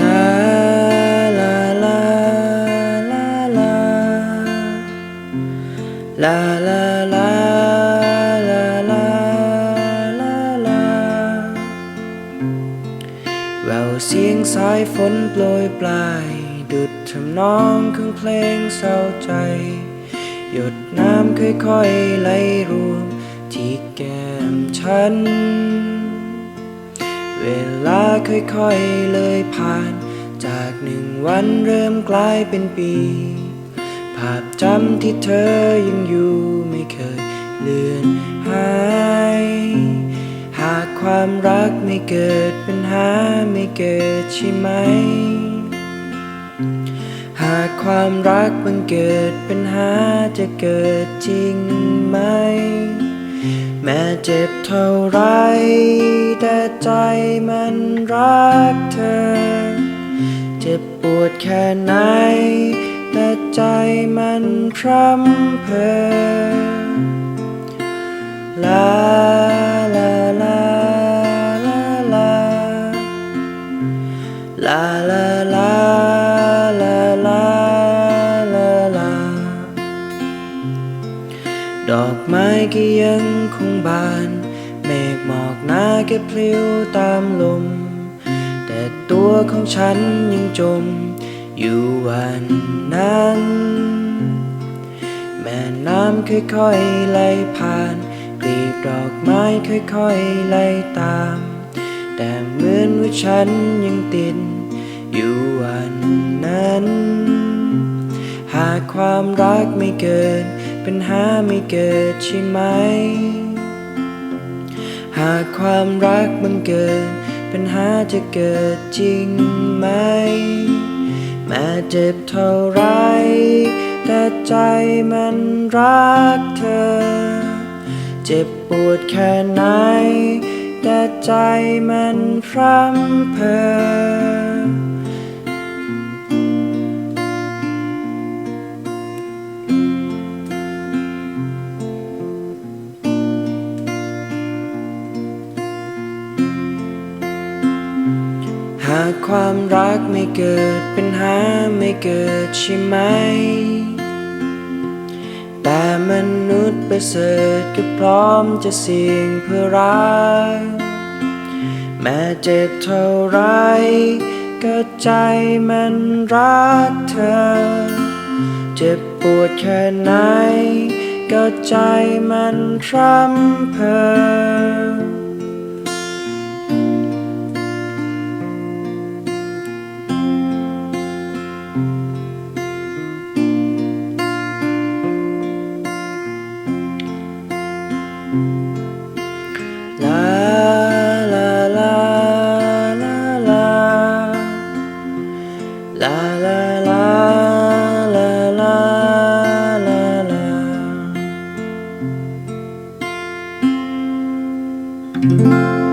ลาลาลาลาลาลาลาลาลาลาลาลาแววเสียงสายฝนโปรยปลาย ดุดทำนองของเพลงเศร้าใจ หยดน้ำค่อยๆไหลรวมที่แก้มฉัน เวลาค่อยๆเลยผ่าน จากหนึ่งวันเริ่มกลายเป็นปี ภาพจำที่เธอยังอยู่ไม่เคยเลือนหาย หากความรักไม่เกิดปัญหาไม่เกิดใช่ไหม หากความรักมันเกิดปัญหาจะเกิดจริงไหม แม้เจ็บเท่าไร แต่ใจมันรักเธอ เจ็บปวดแค่ไหน แต่ใจมันพร่ำเพอลาลาลาลาลาลาลา ดอกไม้ก็ยังคงบาน เมฆหมอกหนาก็พลิ้วตามลม แต่ตัวของฉันยังจม อยู่วันนั้น แม่น้ำค่อยๆไหลผ่านกลีบดอกไม้ค่อยๆไหลตาม แต่เหมือนว่าฉันยังติดอยู่วันนั้น หากความรักไม่เกิด ปัญหาไม่เกิดใช่ไหม หากความรักมันเกิด ปัญหาจะเกิดจริงไหม แม้เจ็บเท่าไร แต่ใจมันรักเธอ เจ็บปวดแค่ไหน แต่ใจมันพร่ำเพอากความรักไม่เกิดปัญหาไม่เกิดใช่ไหม แต่มนุษย์ประเสริฐก็พร้อมจะเสี่ยงเพื่อรัก แม้เจ็บเท่าไรก็ใจมันรักเธอ เจ็บปวดแค่ไหนก็ใจมันพร่ำเพอ 啦啦啦啦啦啦啦啦啦啦啦啦。啦